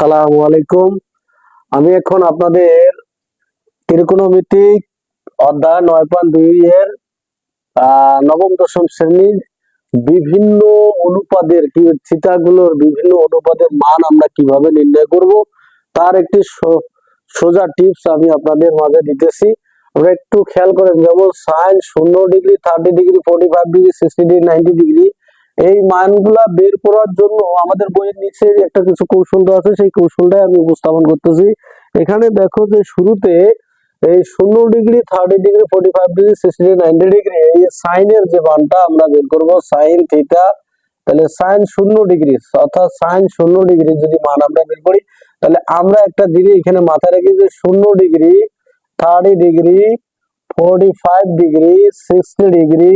আসসালামু আলাইকুম। আমি এখন আপনাদের ত্রিকোণমিতিক অধ্যায় নয় পয়েন্ট দুই এর নবম দশম শ্রেণির বিভিন্ন অনুপাদের কি থিতাগুলোর বিভিন্ন অনুপাদের মান আমরা কীভাবে নির্ণয় করব, তার একটি সোজা টিপস আমি আপনাদের মাঝে দিতেছি। আমরা একটু খেয়াল করেন, যেমন সাইন শূন্য degree thirty degree forty five degree sixty degree ninety degree এই মানগুলা বের করার জন্য আমাদের বইয়ের নিচে একটা কিছু কৌশল আছে, সেই কৌশলটাই আমি উপস্থাপন করতেছি। এখানে দেখো যে শুরুতে এই শূন্য degree thirty degree forty five degree sixty degree ninety degree, এই সাইনের যে মানটা আমরা বের করব সাইন থিটা তাহলে সাইন শূন্য ডিগ্রি, অর্থাৎ সাইন শূন্য ডিগ্রি যদি মান আমরা বের করি, তাহলে আমরা একটা জিনিস এখানে মাথায় রেখে যে শূন্য degree thirty degree forty five degree sixty degree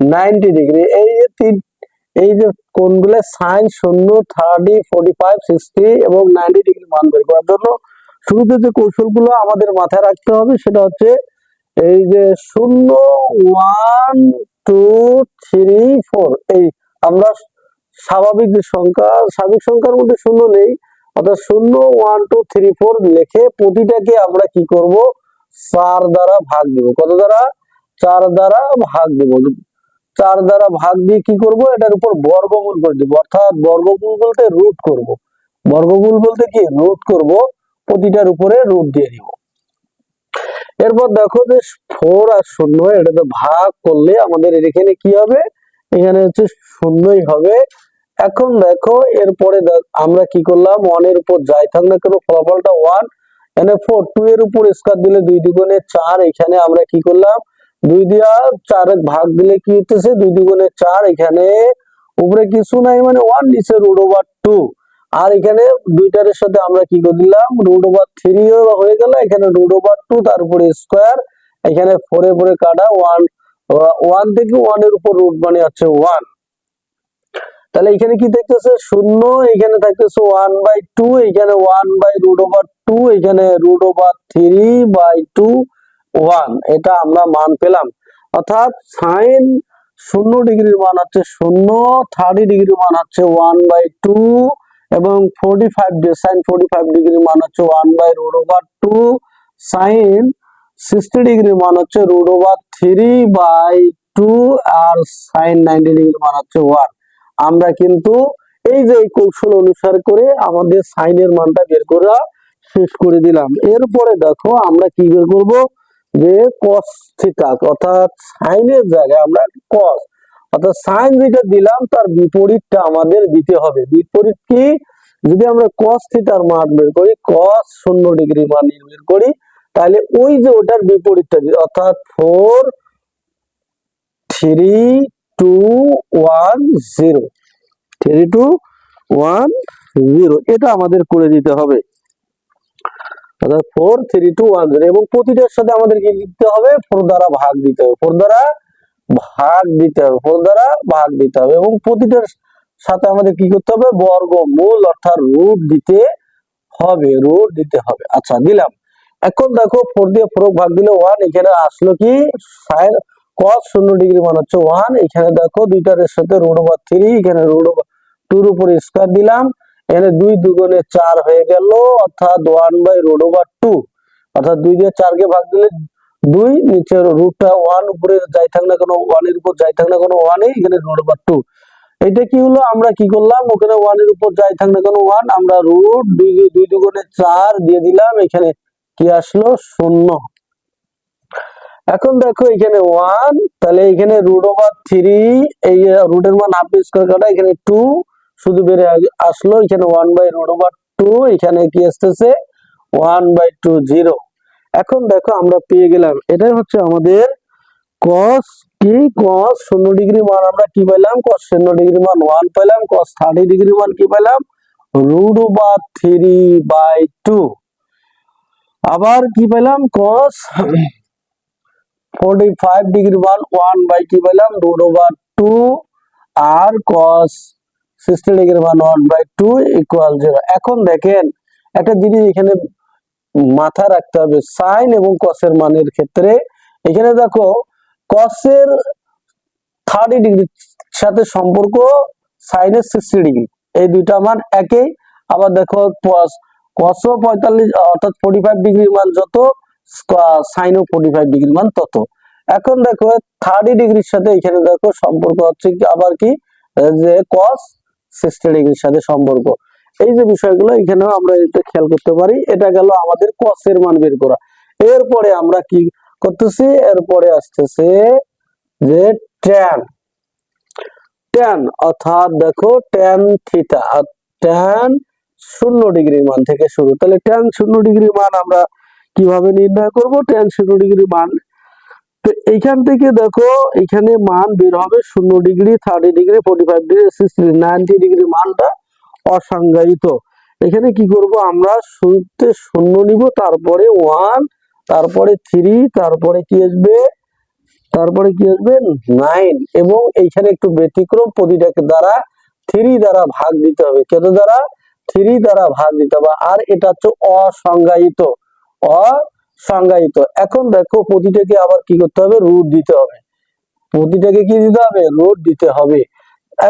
ninety degree, এই তিন এই যে কোনগুলো? সাইন শূন্য, থার্টি, ফোর্টি ফাইভ, সিক্সটি এবং নাইনটি ডিগ্রি মান বের করার জন্য শুরুতে যে কৌশলগুলো আমাদের মাথায় রাখতে হবে সেটা হচ্ছে এই যে শূন্য, ওয়ান, টু, থ্রি, ফোর। এই আমরা স্বাভাবিক যে সংখ্যা, স্বাভাবিক সংখ্যার মধ্যে শূন্য নেই, অর্থাৎ শূন্য, ওয়ান, টু, থ্রি, ফোর লিখে প্রতিটাকে আমরা কি করব? চার দ্বারা ভাগ দিব। কত দ্বারা? চার দ্বারা ভাগ দিব। চার দ্বারা ভাগ দিয়ে কি করব? এটার উপর বর্গমূল করে দিব। অর্থাৎ বর্গমূল বলতে রুট করব। বর্গমূল বলতে কি? রুট করব। প্রতিটার উপরে রুট দিয়ে দিব। এরপর দেখো যে ফোর আর শূন্য এটাতে ভাগ করলে আমাদের এখানে কি হবে? এখানে হচ্ছে শূন্যই হবে। এখন দেখো, এরপরে আমরা কি করলাম? ওয়ানের উপর যাই থাক না কেন, ফলাফলটা ওয়ান এখানে ফোর টু এর উপর স্কোয়ার দিলে দুই দুগুণে চার, এখানে আমরা কি করলাম? দুই দিয়া চার ভাগ দিলে কি হতেছে দুই দুগুণে চার, এখানে উপরে কিছু নাই মানে ওয়ান নিচে রুট ওভার টু আর এখানে দুইটারের সাথে আমরা কি করে দিলাম? রুট ওভার থ্রি হয়ে গেল, এখানে রুট ওভার টু তার উপরে স্কোয়ার এখানে ফোরে ফোরে কাটা ওয়ান ওয়ান থেকে ওয়ানের উপর রুট মানে হচ্ছে ওয়ান তাহলে এখানে কি দেখতেছে শূন্য, এখানে থাকতেছে ওয়ান বাই টু এখানে one by root over two এখানে root over three by two one, এটা আমরা মান পেলাম। অর্থাৎ সাইন শূন্য ডিগ্রির মান হচ্ছে শূন্য, থার্টি ডিগ্রির মান হচ্ছে ওয়ান বাই টু, এবং forty five sine forty five ডিগ্রির মান হচ্ছে one by root over two, sine sixty ডিগ্রির মান হচ্ছে root over three by two, R sine ninety ডিগ্রির মান হচ্ছে ওয়ান। আমরা কিন্তু এই যে এই কৌশল অনুসার করে আমাদের সাইনের মানটা বের করা শেষ করে দিলাম। এরপরে দেখো আমরা কি বের করব? যে cos থিটা অর্থাৎ সাইনের জায়গায় আমরা cos, অর্থাৎ সাইন যেটা দিলাম তার বিপরীতটা আমাদের দিতে হবে। বিপরীত কি? যদি আমরা cos থিটার মান বের করি, cos শূন্য ডিগ্রি মান বের করি, তাহলে ওই যে ওটার বিপরীতটা দিই অর্থাৎ four three two one zero three two one zero এটা আমাদের করে দিতে হবে। অর্থাৎ four three two one zero এবং প্রতিটার সাথে আমাদের কি দিতে হবে? ফোর দ্বারা ভাগ দিতে হবে। ফোর দ্বারা ভাগ দিতে হবে। ফোর দ্বারা ভাগ দিতে হবে এবং প্রতিটার সাথে আমাদের কি করতে হবে? বর্গ মূল অর্থাৎ রুট দিতে হবে রুট দিতে হবে। আচ্ছা দিলাম। এখন দেখো ফোর দিয়ে ফোর ভাগ দিলে ওয়ান এখানে আসলো কি? সাইন কস শূন্য ডিগ্রি মানে হচ্ছে ওয়ান এখানে দেখো দুইটার সাথে রুট ওভার থ্রি এখানে রুট ওভার টুর উপর স্কোয়ার দিলাম। এখানে দুই দুগুণে চার হয়ে গেল, অর্থাৎ one by root over two অর্থাৎ দুই দিয়ে চারকে ভাগ দিলে দুই, নিচের রুটটা ওয়ান উপরে যাই থাক না কোনো ওয়ানের উপর যাই থাক না কোনো ওয়ানে এখানে রুট ওভার টু এটা কি হলো? আমরা কি করলাম? ওখানে ওয়ানের উপর যাই থাক না কোনো ওয়ান আমরা রুট দুই দুই দুগুণে চার দিয়ে দিলাম, এখানে কি আসলো? শূন্য। এখন দেখো এখানে ওয়ান তাহলে এখানে রুট ওভার থ্রি এই রুটের মান হাফ স্কোয়ার কাটা, এখানে টু শুধু বেড়ে আসলো, এখানে one by root over two এখানে কি আসতেছে? ওয়ান বাই টু জিরো এখন দেখো আমরা পেয়ে গেলাম। এটাই হচ্ছে আমাদের কস কি কস শূন্য ডিগ্রি মান। আমরা কি পেলাম? কস শূন্য ডিগ্রি মান ওয়ান পেলাম কস থার্টি ডিগ্রি মান কি পেলাম? Root over three by two আবার কি পেলাম? কস ফোর্টি ফাইভ ডিগ্রি মান ওয়ান বাই কি পেলাম রুট ওভার টু আর কস সিক্সটি ডিগ্রি মান one by two equal zero এখন দেখেন, একটা জিনিস এখানে মাথা রাখতে হবে সাইন এবং কসের মানের ক্ষেত্রে। এখানে দেখো কসের থার্টি ডিগ্রির সাথে সম্পর্ক সাইনের সিক্সটি ডিগ্রি এই দুইটা মান একই। আবার দেখো কসও পঁয়তাল্লিশ, অর্থাৎ ফোর্টি ফাইভ ডিগ্রির মান যত সাইনও ফোর্টি ফাইভ ডিগ্রির মান তত। এখন দেখো থার্টি ডিগ্রির সাথে এখানে দেখো, সম্পর্ক হচ্ছে আবার কি, যে কস সিক্সটি ডিগ্রির সাথে সম্পর্ক। এই যে বিষয়গুলো, এখানেও আমরা এটা খেয়াল করতে পারি। এটা গেল আমাদের কসের মান বের করা। এরপরে আমরা কি করতেছি? এরপরে আসতেছে যে ট্যান ট্যান অর্থাৎ দেখো ট্যান থিটা ট্যান শূন্য ডিগ্রির মান থেকে শুরু। তাহলে ট্যান শূন্য ডিগ্রির মান আমরা কীভাবে নির্ণয় করব? ট্যান শূন্য ডিগ্রি মান তো এইখান থেকে দেখো, এখানে মান বের হবে শূন্য degree thirty degree forty five degree sixty ninety degree মানটা অসংজ্ঞায়িত। এখানে কি করব আমরা? শুরুতে শূন্য নিব, তারপরে ওয়ান তারপরে থ্রি তারপরে কি আসবে? তারপরে কি আসবে? নাইন এবং এইখানে একটু ব্যতিক্রম, প্রতিটাকে দ্বারা থ্রি দ্বারা ভাগ দিতে হবে। কত দ্বারা? থ্রি দ্বারা ভাগ দিতে হবে। আর এটা হচ্ছে অসংজ্ঞায়িত। অসংজ্ঞায়িত এখন দেখো প্রতিটাকে আবার কি করতে হবে? রুট দিতে হবে। প্রতিটাকে কি দিতে হবে? রুট দিতে হবে।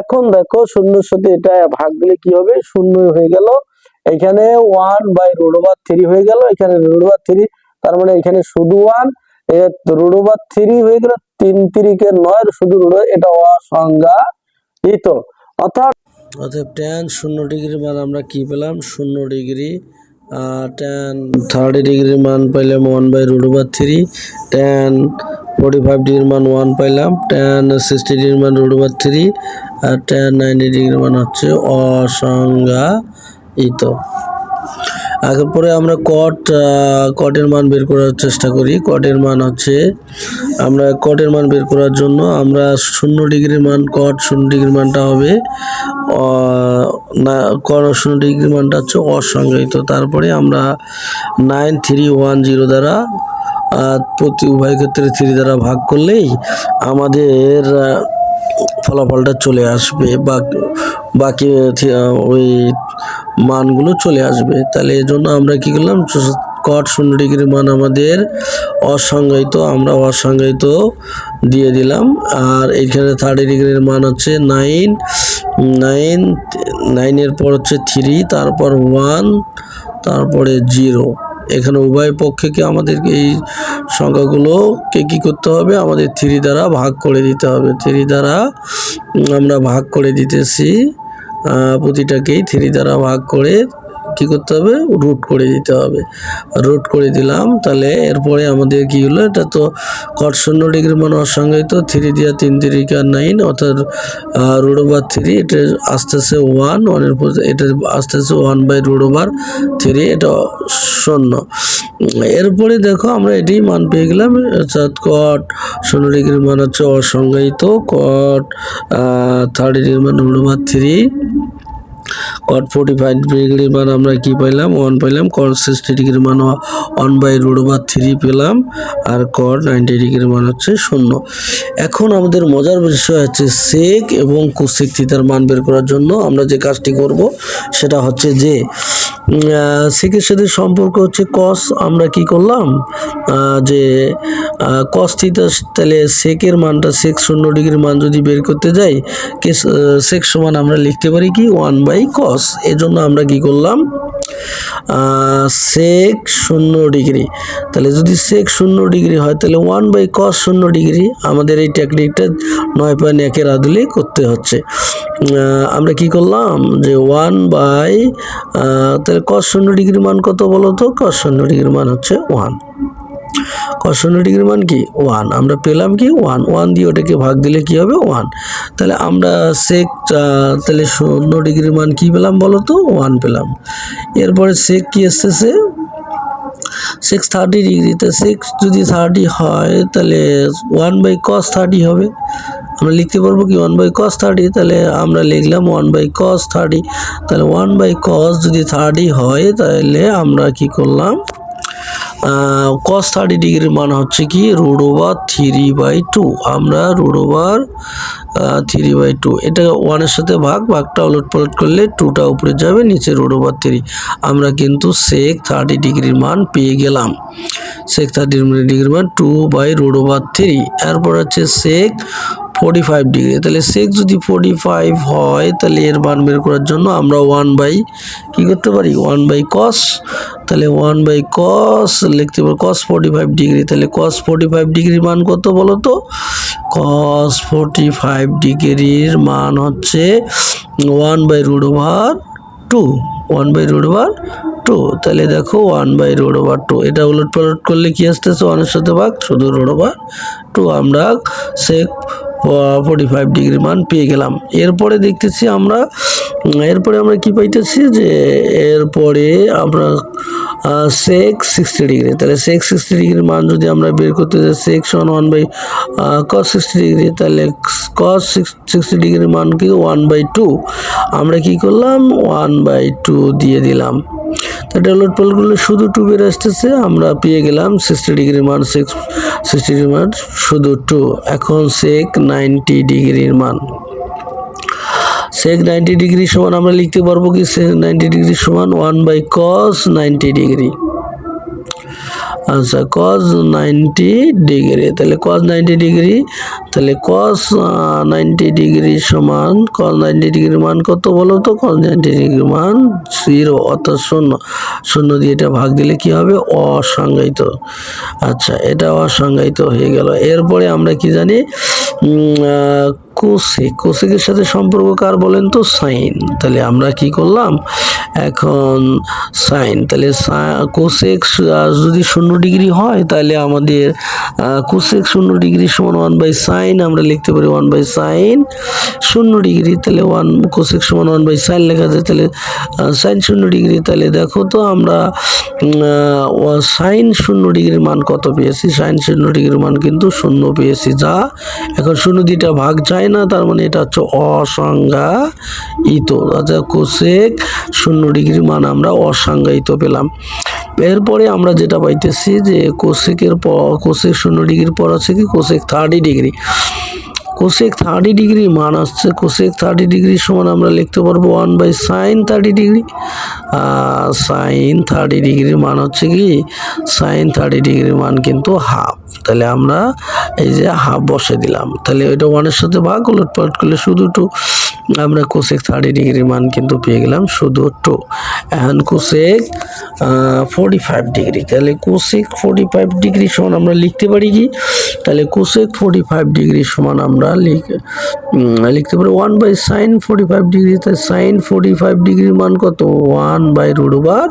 এখন দেখো শূন্যর সাথে এটা ভাগ দিলে কি হবে? শূন্য হয়ে গেল। এখানে one by root over three হয়ে গেল। এখানে রুট ওভার থ্রি তার মানে এখানে শুধু ওয়ান রুট ওভার থ্রি হয়ে গেল। তিন তিরিকে নয়, শুধু রুট এটা অসংজ্ঞায়িত। অর্থাৎ অতএব ট্যান শূন্য ডিগ্রির মান আমরা কি পেলাম? শূন্য ডিগ্রি ট্যান থার্টি ডিগ্রির মান পাইলাম one by root over three tan forty five ডিগ্রির মান ওয়ান পাইলাম টেন সিক্সটি ডিগ্রির মান রুট ওভার থ্রি আর টেন নাইনটি ডিগ্রির মান হচ্ছে অসংজ্ঞায়িত। আগের পরে আমরা কট কটের মান বের করার চেষ্টা করি। কটের মান হচ্ছে, আমরা কটের মান বের করার জন্য আমরা শূন্য ডিগ্রির মান কট শূন্য ডিগ্রির মানটা হবে না শূন্য ডিগ্রির মানটা হচ্ছে অসংজ্ঞায়িত। তারপরে আমরা নাইন থ্রি ওয়ান জিরো দ্বারা প্রতি উভয় ক্ষেত্রে থ্রি দ্বারা ভাগ করলেই আমাদের ফলাফলটা চলে আসবে, বা বাকি, ওই মানগুলো চলে আসবে। তাহলে এই জন্য আমরা কি করলাম? কট শূন্য ডিগ্রি মান আমাদের অসংজ্ঞায়িত, আমরা অসংজ্ঞায়িত দিয়ে দিলাম। আর এইখানে থার্টি ডিগ্রির মান হচ্ছে নাইন নাইন নাইনের পর হচ্ছে থ্রি তারপর ওয়ান তারপরে জিরো এখানে উভয় পক্ষকে আমাদেরকে এই সংখ্যাগুলোকে কি করতে হবে? আমাদের থ্রি দ্বারা ভাগ করে দিতে হবে। থ্রি দ্বারা আমরা ভাগ করে দিতেছি। প্রতিটাকেই থ্রি দ্বারা ভাগ করে কি করতে হবে? রুট করে দিতে হবে। রুট করে দিলাম, তাহলে এরপরে আমাদের কি হলো? এটা তো কট শূন্য ডিগ্রি মান অসংজ্ঞায়িত থ্রি দিয়া তিন তিরিকা নাইন অর্থাৎ রুট ওভার থ্রি এটা আসতেছে ওয়ান ওয়ানের পর এটা আসতেছে one by root over three এটা শূন্য। এরপরে দেখো, আমরা এটাই মান পেয়ে গেলাম, অর্থাৎ কট শূন্য ডিগ্রির মান হচ্ছে অসংজ্ঞায়িত কট থার্টি ডিগ্রি মান root over three cot forty five ডিগ্রির মান আমরা কি পাইলাম? ওয়ান পাইলাম কট সিক্সটি ডিগ্রির মান ওয়ান বাই রুট বা থ্রি পেলাম, আর কট নাইনটি ডিগ্রির মান হচ্ছে শূন্য। এখন আমাদের মজার বিষয় হচ্ছে সেক এবং কুসেক থিতার মান বের করার জন্য আমরা যে কাজটি করব, সেটা হচ্ছে যে সেকের সাথে সম্পর্ক হচ্ছে কস আমরা কি করলাম? যে কস থিতা তাহলে সেকের মানটা সেক শূন্য ডিগ্রির মান যদি বের করতে যাই সেক সমান আমরা লিখতে পারি কি? ওয়ান বাই কস এজন্য আমরা কি করলাম? সেক শূন্য ডিগ্রি। তাহলে যদি সেক শূন্য ডিগ্রি হয়, তাহলে ওয়ান বাই কস শূন্য ডিগ্রি আমাদের এই টেকনিকটা নয় পয়েন্ট একের আদলে করতে হচ্ছে। আমরা কি করলাম? যে ওয়ান বাই তাহলে কস শূন্য ডিগ্রির মান কত বলো তো? কস শূন্য ডিগ্রির মান হচ্ছে ওয়ান কস শূন্য ডিগ্রির মান কি? ওয়ান আমরা পেলাম কি? ওয়ান ওয়ান দিয়ে ওটাকে ভাগ দিলে কি হবে? ওয়ান তাহলে আমরা সেক তাহলে শূন্য ডিগ্রির মান কি পেলাম বলো তো? ওয়ান পেলাম। এরপরে সেক কি আসতেছে সিক্স থার্টি ডিগ্রি। তা সিক্স যদি থার্টি হয়, তাহলে ওয়ান বাই কস থার্টি হবে। আমরা লিখতে পারব কি ওয়ান বাই কস থার্টি তাহলে আমরা লিখলাম ওয়ান বাই কস থার্টি তাহলে ওয়ান বাই কস যদি থার্টি হয়, তাহলে আমরা কি করলাম? কস থার্টি ডিগ্রির মান হচ্ছে কি? Root over three by two আমরা root over three by two এটা ওয়ানের সাথে ভাগ, ভাগটা উলট পালট করলে টুটা উপরে যাবে, নিচে রুট ওভার থ্রি আমরা কিন্তু সেক থার্টি ডিগ্রির মান পেয়ে গেলাম। সেক থার্টি ডিগ্রির মান two by root over three এরপর হচ্ছে সেক ফোর্টি ফাইভ ডিগ্রি তাহলে সেক যদি ফোর্টি ফাইভ হয়, তাহলে এর মান বের করার জন্য আমরা ওয়ান বাই কী করতে পারি? ওয়ান বাই কস তাহলে ওয়ান বাই কস লিখতে পারি কস ফোর্টি ফাইভ ডিগ্রি তাহলে কস ফোর্টি ফাইভ ডিগ্রির মান কত বলো তো কস ফোর্টি ফাইভ ডিগ্রির মান হচ্ছে one by root over two one by root over two তাহলে দেখো one by root over two এটা উলট পালট করলে কী আসতেছে? ওয়ানের সাথে ভাগ, শুধু রোড ওভার টু আমরা সেক ফোর্টি ফাইভ ডিগ্রি মান পেয়ে গেলাম। এরপরে দেখতেছি আমরা এরপরে আমরা কি পাইতেছি যে, এরপরে আমরা সেক সিক্সটি ডিগ্রি তাহলে সেক সিক্সটি ডিগ্রির মান যদি আমরা বের করতে যাই সেক্স সমান one by cos sixty degree তাহলে কস সিক্সটি ডিগ্রির মান কি ওয়ান বাই টু আমরা কি করলাম? ওয়ান বাই টু দিয়ে দিলাম। তো ডাউনলোড পাল করলে শুধু টু বের আসতেছে, আমরা পেয়ে গেলাম সিক্সটি ডিগ্রির মান সিক্স সিক্সটি ডিগ্রির মান, শুধু টু এখন সেক নাইনটি ডিগ্রির মান। সেক নাইনটি ডিগ্রি সমান আমরা লিখতে পারব কি? সেক নাইনটি ডিগ্রি সমান one by cos ninety degree আচ্ছা কস নাইনটি ডিগ্রি তাহলে কস নাইনটি ডিগ্রি তাহলে কস নাইনটি ডিগ্রি সমান কস নাইনটি ডিগ্রির মান কত বলো তো? কস নাইনটি ডিগ্রির মান জিরো অর্থাৎ শূন্য। শূন্য দিয়ে এটা ভাগ দিলে কি হবে? অসংজ্ঞায়িত। আচ্ছা এটা অসংজ্ঞায়িত হয়ে গেল। এরপরে আমরা কি জানি? কোসেক কোসেকের সাথে সম্পর্ক কার বলেন তো? সাইন তাহলে আমরা কি করলাম? এখন সাইন তাহলে কোসেক যদি শূন্য ডিগ্রি হয়, তাহলে আমাদের কোসেক শূন্য ডিগ্রি সমান ওয়ান বাই সাইন আমরা লিখতে পারি ওয়ান বাই সাইন শূন্য ডিগ্রি, তাহলে ওয়ান কোসেক সমান ওয়ান বাই সাইন লেখা যায়, তাহলে সাইন শূন্য ডিগ্রি, তাহলে দেখো তো আমরা সাইন শূন্য ডিগ্রির মান কত পেয়েছি? সাইন শূন্য ডিগ্রির মান কিন্তু শূন্য পেয়েছি, যা এখন শূন্য দুইটা ভাগ যায় না, তার মানে এটা হচ্ছে অসংজ্ঞায়িত আচ্ছা কোসেক শূন্য ডিগ্রি মান আমরা অসংজ্ঞায়িত পেলাম। এরপরে আমরা যেটা পাইতেছি যে কোশেকের প কোশেক শূন্য ডিগ্রির পর আছে কি? Cosec thirty degree cosec thirty degree মান আসছে কোশেক থার্টি ডিগ্রির সমান আমরা লিখতে পারব one by sine thirty degree sine thirty ডিগ্রির মান হচ্ছে কি? সাইন থার্টি ডিগ্রির মান কিন্তু হাফ তাহলে আমরা এই যে হাফ বসে দিলাম। তাহলে ওইটা ওয়ানের সাথে ভাগ, উলট পালট করলে শুধু টু। আমরা কোসেক থার্টি ডিগ্রির মান কিন্তু পেয়ে গেলাম, শুধু টু। এখন কোসেক ফোর্টি ফাইভ ডিগ্রি তাহলে কোসেক ফোর্টি ফাইভ ডিগ্রি সমান আমরা লিখতে পারি কি? তাহলে কোসেক ফোর্টি ফাইভ ডিগ্রি সমান আমরা লিখতে পারি one by sine forty five degree তাহলে সাইন ফোর্টি ফাইভ ডিগ্রির মান কত? One by root over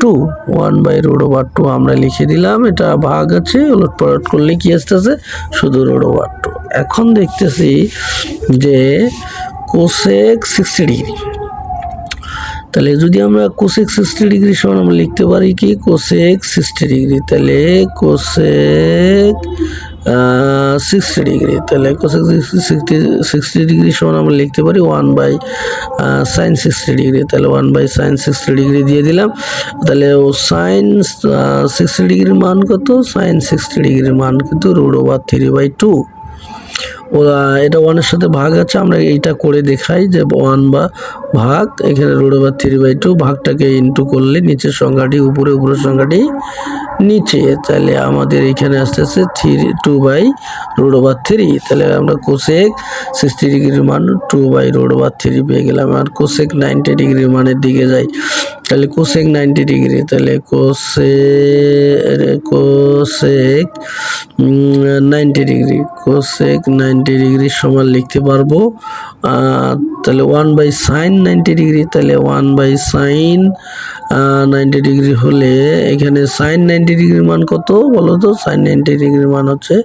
two one by root over two আমরা লিখে দিলাম, এটা ভাগ আছে, উলট পালট করলে কি আসতেছে? শুধু ওভার টু। এখন দেখতেছি যে কোসেক সিক্সটি ডিগ্রি তাহলে যদি আমরা কোসেক সিক্সটি ডিগ্রি সমান আমরা লিখতে পারি কি? কোসেক সিক্সটি ডিগ্রি তাহলে কোসেক সিক্সটি ডিগ্রি তাহলে কোসেক সিক্সটি সিক্সটি ডিগ্রি সমান আমরা লিখতে পারি one by sine sixty degree তাহলে one by sine sixty degree দিয়ে দিলাম। তাহলে ও সাইন সিক্সটি ডিগ্রির মান কত? সাইন সিক্সটি ডিগ্রির মান কিন্তু root over three by two এটা ওয়ানের সাথে ভাগ আছে, আমরা এইটা করে দেখাই যে ওয়ান বা ভাগ, এখানে root over three by two ভাগটাকে into করলে নিচের সংখ্যাটি, উপরে উপরের সংখ্যাটি নিচে। তাহলে আমাদের এখানে আসতে আসতে three two by root over three. তাহলে আমরা কোশেক সিক্সটি ডিগ্রির মান two by root over three পেয়ে গেলাম, আর কোশেক নাইনটি ডিগ্রির মানের দিকে যাই। তাহলে কোসেক নাইনটি ডিগ্রি তাহলে Kose cosec ninety degree cosec ninety degree সমান লিখতে পারব। তাহলে one by sine ninety degree তাহলে one by sine ninety degree হলে এখানে সাইন নাইনটি ডিগ্রির মান কত বলো তো? সাইন নাইনটি ডিগ্রির মান হচ্ছে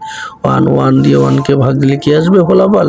ওয়ান ওয়ান দিয়ে ওয়ানকে ভাগ দিলে কি আসবে? ফলাফল।